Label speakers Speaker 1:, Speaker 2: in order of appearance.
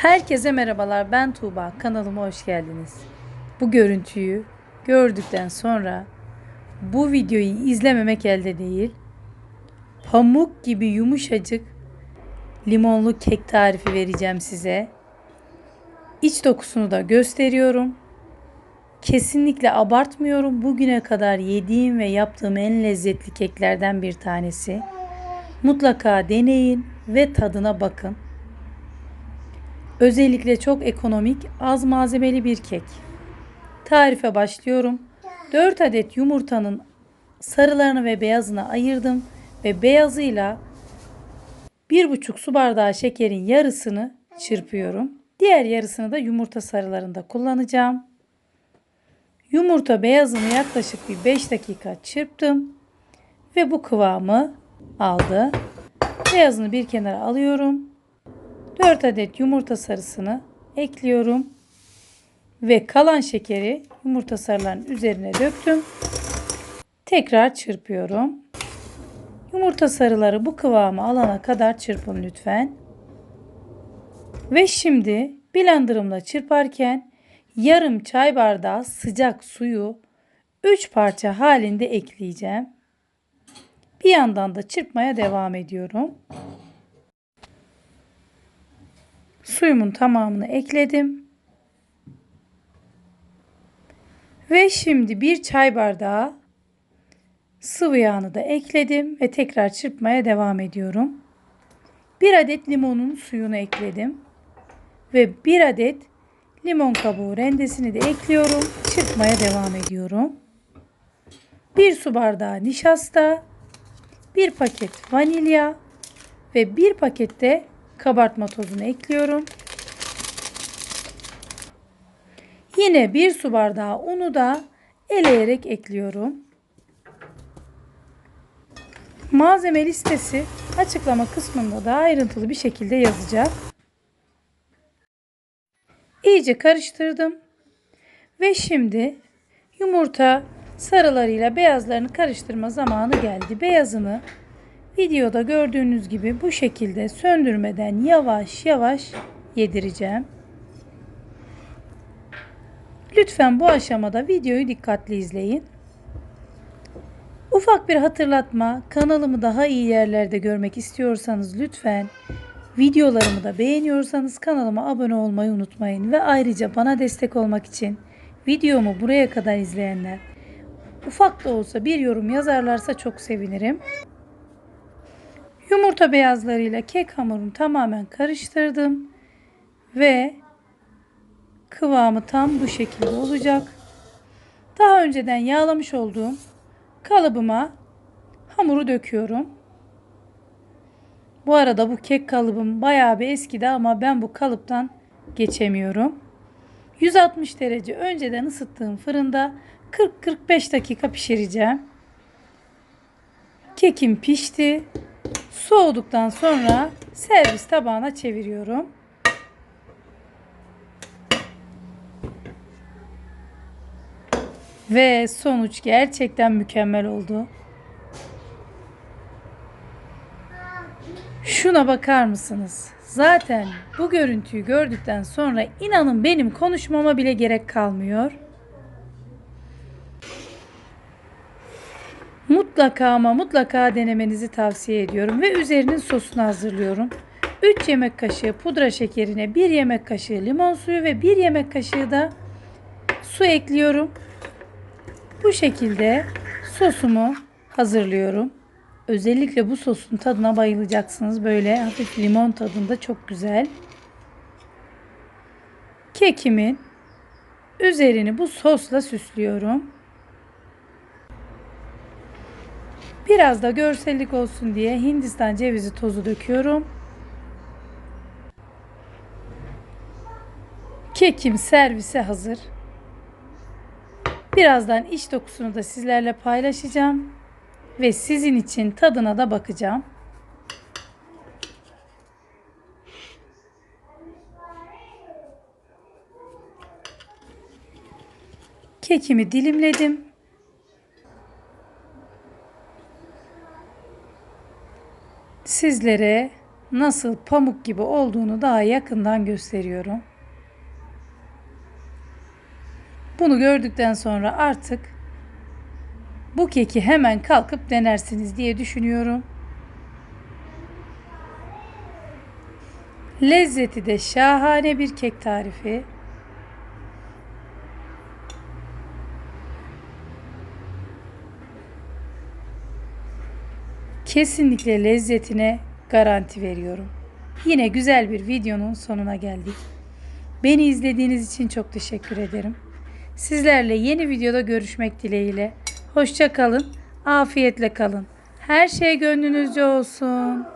Speaker 1: Herkese merhabalar. Ben Tuğba. Kanalıma hoş geldiniz. Bu görüntüyü gördükten sonra bu videoyu izlememek elde değil. Pamuk gibi yumuşacık limonlu kek tarifi vereceğim size. İç dokusunu da gösteriyorum. Kesinlikle abartmıyorum. Bugüne kadar yediğim ve yaptığım en lezzetli keklerden bir tanesi. Mutlaka deneyin ve tadına bakın. Özellikle çok ekonomik, az malzemeli bir kek. Tarife başlıyorum. 4 adet yumurtanın sarılarını ve beyazını ayırdım ve beyazıyla 1,5 su bardağı şekerin yarısını çırpıyorum. Diğer yarısını da yumurta sarılarında kullanacağım. Yumurta beyazını yaklaşık bir 5 dakika çırptım ve bu kıvamı aldı. Beyazını bir kenara alıyorum. 4 adet yumurta sarısını ekliyorum. Ve kalan şekeri yumurta sarılarının üzerine döktüm. Tekrar çırpıyorum. Yumurta sarıları bu kıvamı alana kadar çırpın lütfen. Ve şimdi blenderımla çırparken yarım çay bardağı sıcak suyu 3 parça halinde ekleyeceğim. Bir yandan da çırpmaya devam ediyorum. Suyumun tamamını ekledim. Ve şimdi bir çay bardağı sıvı yağını da ekledim ve tekrar çırpmaya devam ediyorum. Bir adet limonun suyunu ekledim. Ve bir adet limon kabuğu rendesini de ekliyorum. Çırpmaya devam ediyorum. Bir su bardağı nişasta, bir paket vanilya ve bir pakette kabartma tozunu ekliyorum. Yine bir su bardağı unu da eleyerek ekliyorum. Malzeme listesi açıklama kısmında da ayrıntılı bir şekilde yazacak. İyice karıştırdım. Ve şimdi yumurta sarılarıyla beyazlarını karıştırma zamanı geldi. Beyazını videoda gördüğünüz gibi bu şekilde söndürmeden yavaş yavaş yedireceğim. Lütfen bu aşamada videoyu dikkatli izleyin. Ufak bir hatırlatma, kanalımı daha iyi yerlerde görmek istiyorsanız lütfen videolarımı da beğeniyorsanız kanalıma abone olmayı unutmayın ve ayrıca bana destek olmak için videomu buraya kadar izleyenler ufak da olsa bir yorum yazarlarsa çok sevinirim. Yumurta beyazlarıyla kek hamurunu tamamen karıştırdım ve kıvamı tam bu şekilde olacak. Daha önceden yağlamış olduğum kalıbıma hamuru döküyorum. Bu arada bu kek kalıbım bayağı bir eskidi ama ben bu kalıptan geçemiyorum. 160 derece önceden ısıttığım fırında 40-45 dakika pişireceğim. Kekim pişti. Soğuduktan sonra servis tabağına çeviriyorum. Ve sonuç gerçekten mükemmel oldu. Şuna bakar mısınız? Zaten bu görüntüyü gördükten sonra inanın benim konuşmama bile gerek kalmıyor. Mutlaka ama mutlaka denemenizi tavsiye ediyorum ve üzerinin sosunu hazırlıyorum. 3 yemek kaşığı pudra şekerine 1 yemek kaşığı limon suyu ve 1 yemek kaşığı da su ekliyorum. Bu şekilde sosumu hazırlıyorum. Özellikle bu sosun tadına bayılacaksınız. Böyle hafif limon tadında çok güzel. Kekimin üzerini bu sosla süslüyorum. Biraz da görsellik olsun diye Hindistan cevizi tozu döküyorum. Kekim servise hazır. Birazdan iç dokusunu da sizlerle paylaşacağım ve sizin için tadına da bakacağım. Kekimi dilimledim. Sizlere nasıl pamuk gibi olduğunu daha yakından gösteriyorum. Bunu gördükten sonra artık bu keki hemen kalkıp denersiniz diye düşünüyorum. Lezzeti de şahane bir kek tarifi. Kesinlikle lezzetine garanti veriyorum. Yine güzel bir videonun sonuna geldik. Beni izlediğiniz için çok teşekkür ederim. Sizlerle yeni videoda görüşmek dileğiyle. Hoşça kalın, afiyetle kalın. Her şey gönlünüzce olsun.